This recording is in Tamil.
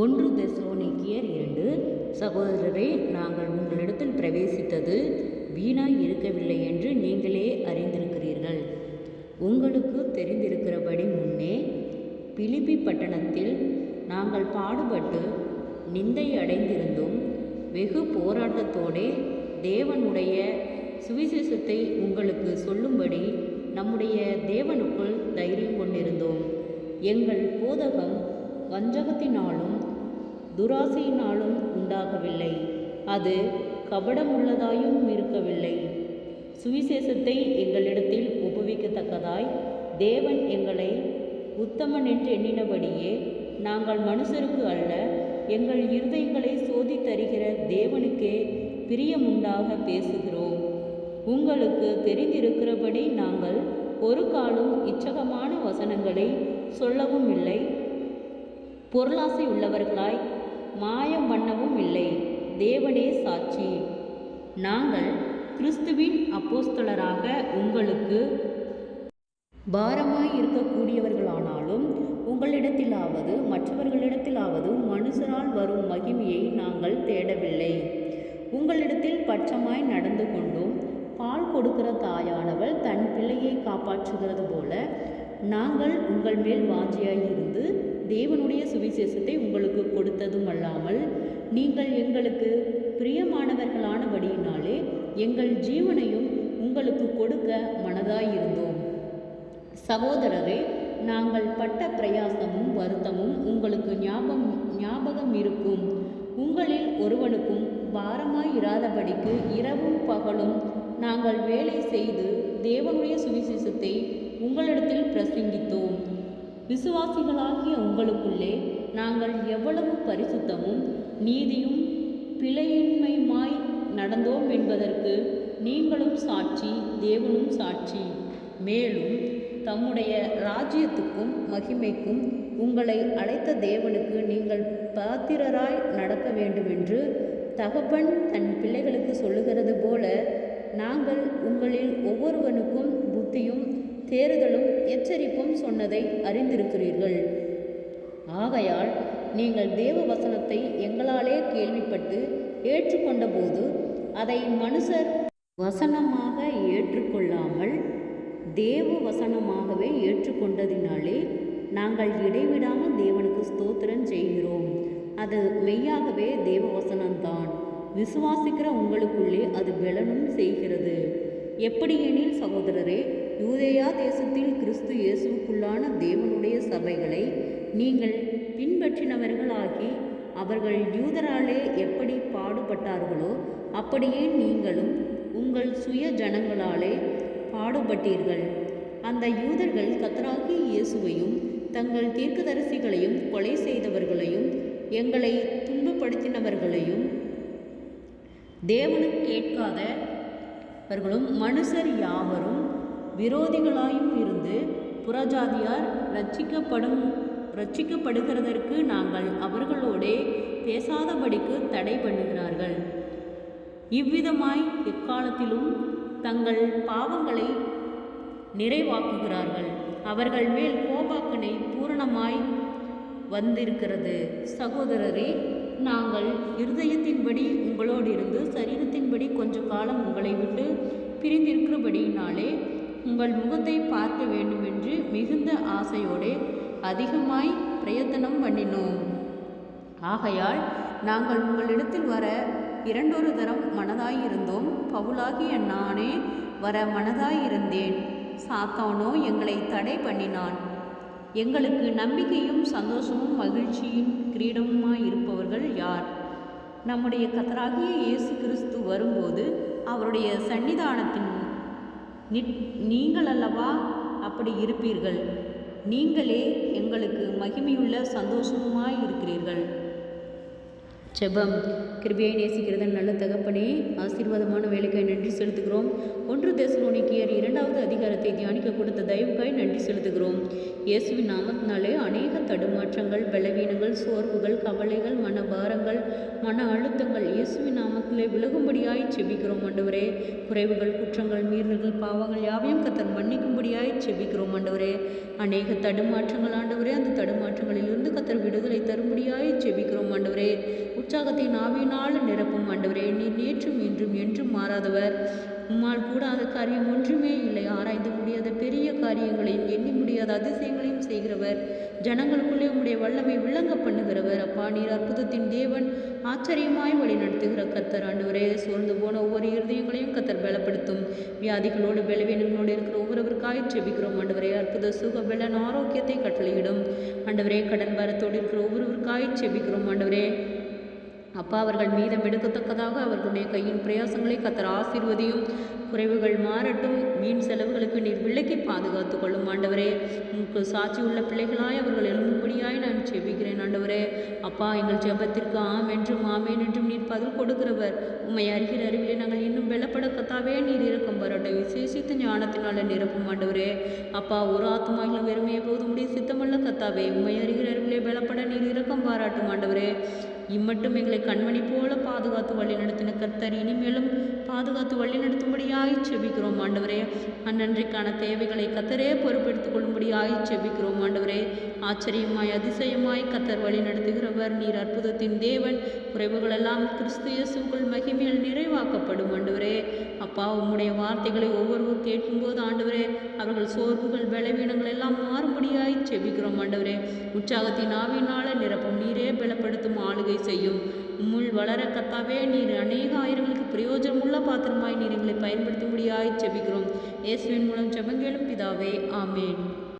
ஒன்று தெசலோனிக்கியர் இரண்டு. சகோதரரே நாங்கள் உங்களிடத்தில் பிரவேசித்தது வீணாய் இருக்கவில்லை என்று நீங்களே அறிந்திருக்கிறீர்கள். உங்களுக்கு தெரிந்திருக்கிறபடி முன்னே பிலிப்பி பட்டணத்தில் நாங்கள் பாடுபட்டு நிந்தை அடைந்திருந்தும் வெகு போராட்டத்தோடே தேவனுடைய சுவிசேஷத்தை உங்களுக்கு சொல்லும்படி நம்முடைய தேவனுக்குள் தைரியம் கொண்டிருந்தோம். எங்கள் போதகம் வஞ்சகத்தினாலும் துராசையினாலும் உண்டாகவில்லை. அது கபடமுள்ளதாயும் இருக்கவில்லை. சுவிசேஷத்தை எங்களிடத்தில் ஒப்புவிக்கத்தக்கதாய் தேவன் எங்களை உத்தமன் என்று எண்ணினபடியே நாங்கள் மனுஷருக்கு அல்ல எங்கள் இருதயங்களை சோதித்தருகிற தேவனுக்கே பிரியமுண்டாக பேசுகிறோம். உங்களுக்கு தெரிந்திருக்கிறபடி நாங்கள் ஒரு காலம் இச்சகமான வசனங்களை சொல்லவும் இல்லை பொருளாசை உள்ளவர்களாய் மாயம் பண்ணவும் இல்லை. தேவனே சாட்சி. நாங்கள் கிறிஸ்துவின் அப்போஸ்தலராக உங்களுக்கு பாரமாய் இருக்கக்கூடியவர்களானாலும் உங்களிடத்திலாவது மற்றவர்களிடத்திலாவது மனுஷரால் வரும் மகிமையை நாங்கள் தேடவில்லை. உங்களிடத்தில் பட்சமாய் நடந்து கொண்டும் பால் கொடுக்கிற தாயானவள் தன் பிள்ளையை காப்பாற்றுகிறது போல நாங்கள் உங்கள் மேல் வாஞ்சியாயிருந்து தேவனுடைய சுவிசேஷத்தை உங்களுக்கு கொடுத்ததும் அல்லாமல் நீங்கள் எங்களுக்கு பிரியமானவர்களானபடியினாலே எங்கள் ஜீவனையும் உங்களுக்கு கொடுக்க மனதாயிருந்தோம். சகோதரரே நாங்கள் பட்ட பிரயாசமும் வருத்தமும் உங்களுக்கு ஞாபகம் ஞாபகம் இருக்கும். உங்களில் ஒருவனுக்கும் பாரமாயிராதபடிக்கு இரவும் பகலும் நாங்கள் வேலை செய்து தேவனுடைய சுவிசேஷத்தை உங்களிடத்தில் பிரசங்கித்தோம். விசுவாசிகளாகிய உங்களுக்குள்ளே நாங்கள் எவ்வளவு பரிசுத்தமும் நீதியும் பிழையின்மையுமாய் நடந்தோம் என்பதற்கு நீங்களும் சாட்சி தேவனும் சாட்சி. மேலும் தம்முடைய ராஜ்யத்துக்கும் மகிமைக்கும் உங்களை அழைத்த தேவனுக்கு நீங்கள் பாத்திரராய் நடக்க வேண்டுமென்று தகப்பன் தன் பிள்ளைகளுக்கு சொல்லுகிறது போல நாங்கள் உங்களில் ஒவ்வொருவனுக்கும் புத்தியும் தேறுதலும் எச்சரிப்பும் சொன்னதை அறிந்திருக்கிறீர்கள். ஆகையால் நீங்கள் தேவ வசனத்தை எங்களாலே கேள்விப்பட்டு ஏற்றுக்கொண்டபோது அதை மனுஷர் வசனமாக ஏற்றுக்கொள்ளாமல் தேவ வசனமாகவே ஏற்றுக்கொண்டதினாலே நாங்கள் இடைவிடாமல் தேவனுக்கு ஸ்தோத்திரம் செய்கிறோம். அது மெய்யாகவே தேவ வசனம்தான் விசுவாசிக்கிற உங்களுக்குள்ளே அது பலனும் செய்கிறது. எப்படியெனில் சகோதரரே யூதேயா தேசத்தில் கிறிஸ்து இயேசுக்குள்ளான தேவனுடைய சபைகளை நீங்கள் பின்பற்றினவர்களாகி அவர்கள் யூதராலே எப்படி பாடுபட்டார்களோ அப்படியே நீங்களும் உங்கள் சுய ஜனங்களாலே பாடுபட்டீர்கள். அந்த யூதர்கள் கத்தராகி இயேசுவையும் தங்கள் தீர்க்கதரிசிகளையும் கொலை செய்தவர்களையும் எங்களை துன்பப்படுத்தினவர்களையும் தேவனுக்கு கேட்காதவர்களும் மனுஷர் யாவரும் விரோதிகளாயும் இருந்து புறஜாதியார் ரட்சிக்கப்படும் ரட்சிக்கப்படுகிறதற்கு நாங்கள் அவர்களோடே பேசாதபடிக்கு தடை பண்ணுகிறார்கள். இவ்விதமாய் எக்காலத்திலும் தங்கள் பாவங்களை நிறைவாக்குகிறார்கள். அவர்கள் மேல் கோபாக்கனை பூரணமாய் வந்திருக்கிறது. சகோதரரே நாங்கள் இருதயத்தின்படி உங்களோடு இருந்து சரீரத்தின்படி கொஞ்ச காலம் உங்களை விட்டு பிரிந்திருக்கிறபடியினாலே உங்கள் முகத்தை பார்க்க வேண்டுமென்று மிகுந்த ஆசையோடே அதிகமாய் பிரயத்தனம் பண்ணினோம். ஆகையால் நாங்கள் உங்களிடத்தில் வர இரண்டொரு தரம் மனதாயிருந்தோம். பவுலாகிய நானே வர மனதாயிருந்தேன். சாத்தானோ எங்களை தடை பண்ணினான். எங்களுக்கு நம்பிக்கையும் சந்தோஷமும் மகிழ்ச்சியும் கிரீடமுமாய் இருப்பவர்கள் யார்? நம்முடைய கத்தராகிய இயேசு கிறிஸ்து வரும்போது அவருடைய சன்னிதானத்தின் நிற் நீங்கள் அல்லவா அப்படி இருப்பீர்கள். நீங்களே எங்களுக்கு மகிமையுள்ள சந்தோஷமுமாய் இருக்கிறீர்கள். ஜெபம் கிருபியை நேசிக்கிறதன் நல்ல தகப்பனே ஆசீர்வாதமான வேலைக்காய் நன்றி செலுத்துகிறோம். ஒன்று தேசலோனிக்கியர் இரண்டாவது அதிகாரத்தை தியானிக்க கொடுத்த தயவுக்காய் நன்றி செலுத்துகிறோம். இயேசுவின் நாமத்தினாலே அநேக தடுமாற்றங்கள் பலவீனங்கள் சோர்வுகள் கவலைகள் மனபாரங்கள் மன அழுத்தங்கள் இயேசுவின் மன்னிக்கும்படியாய் செபிக்கிறோம் ஆண்டவரே. குறைவுகள் குற்றங்கள் மீறல்கள் பாவங்கள் யாவையும் கத்தர் மன்னிக்கும்படியாய் செபிக்கிறோம் ஆண்டவரே. அநேக தடுமாற்றங்கள் ஆண்டவரே அந்த தடுமாற்றங்களிலிருந்து கத்தர் விடுதலை தரும்படியாய் செபிக்கிறோம் ஆண்டவரே. உற்சாகத்தை நாவினால் நிரப்பும் ஆண்டவரே நீர் நேற்றும் இன்றும் என்றும் மாறாதவர். உம்மால் கூடாத காரியம் ஒன்றுமே இல்லை. ஆராய்ந்து முடியாத பெரிய காரியங்களையும் எண்ணி முடியாத அதிசயங்களையும் செய்கிறவர். ஜனங்களுக்குள்ளே உம்முடைய வல்லமை விளங்க பண்ணுகிறவர். அப்பா நீர் அற்புதத்தின் தேவன் ஆச்சரியமாய் வழி நடத்துகிற கத்தர் ஆண்டவரே சோர்ந்து போன ஒவ்வொரு இருதயங்களையும் கத்தர் பலப்படுத்தும். வியாதிகளோடு பலவீனங்களோடு இருக்கிற ஒவ்வொருவருக்காக செபிக்கிறோம் ஆண்டவரே அற்புத சுக பலன் ஆரோக்கியத்தை கட்டளையிடும். ஆண்டவரே கடன் பாரத்தோடு இருக்கிற ஒவ்வொருவருக்காக செபிக்கிறோம் ஆண்டவரே அப்பா அவர்கள் மீதம் எடுக்கத்தக்கதாக அவர்களுடைய கையின் பிரயாசங்களை கத்தர் ஆசீர்வதியும். குறைவுகள் மாறட்டும். வீண் செலவுகளுக்கு நீர் விலக்கி பாதுகாத்து கொள்ளும் ஆண்டவரே. உங்களுக்கு சாட்சி உள்ள பிள்ளைகளாய் அவர்கள் எழும்பும்படியாய் நான் செபிக்கிறேன் ஆண்டவரே. அப்பா எங்கள் ஜெபத்திற்கு ஆம் என்றும் ஆமேன் என்றும் நீர் பதில் கொடுக்கிறவர். உண்மை அறிகிற அறிவிலே நாங்கள் இன்னும் வெள்ளப்பட கத்தாவே நீர் இறக்கம் பரோட்டை விசேஷித்த ஞானத்தினால நிரப்பும் ஆண்டவரே. அப்பா ஒரு ஆத்மாயிலும் வெறுமையை போது முடிய சித்தமல்ல கத்தாவே. உம்மை அறிகிற அறிவிலே வெள்ளப்பட நீர் இறக்கம் பாராட்டும் ஆண்டவரே. இம்மட்டும் எங்களை கண்மணி போல பாதுகாத்து வழிநடத்தின கர்த்தர். இனிமேலும் பாதுகாத்து வழிநடத்தும்படியாய் செபிக்கிறோம் ஆண்டவரே. அந்நன்றைக்கான தேவைகளை கத்தரே பொறுப்பெடுத்துக் கொள்ளும்படியாய் செபிக்கிறோம் ஆண்டவரே. ஆச்சரியமாய் அதிசயமாய் கத்தர் வழி நடத்துகிறவர். நீர் அற்புதத்தின் தேவன். குறைவுகளெல்லாம் கிறிஸ்து இயேசுக்குள் மகிமையில் நிறைவாக்கப்படும் ஆண்டவரே. அப்பா உம்முடைய வார்த்தைகளை ஒவ்வொருவர் கேட்கும்போது ஆண்டவரே அவர்கள் சோர்வுகள் பலவீனங்கள் எல்லாம் மாறும்படியாய் செபிக்கிறோம் ஆண்டவரே. உற்சாகத்தின் ஆவினால நிரப்பும் நீரே பலப்படுத்தும் ஆளுகை செய்யும். உம்முள் வளர கத்தாவே நீர் அநேக ஆயிரங்களுக்கு பிரயோஜனமுள்ள பாத்திரமாய் நீர் எங்களை பயன்படுத்தும்படியாய் செபிக்கிறோம். இயேசுவின் மூலம் செபங்கேலும் பிதாவே ஆமேன்.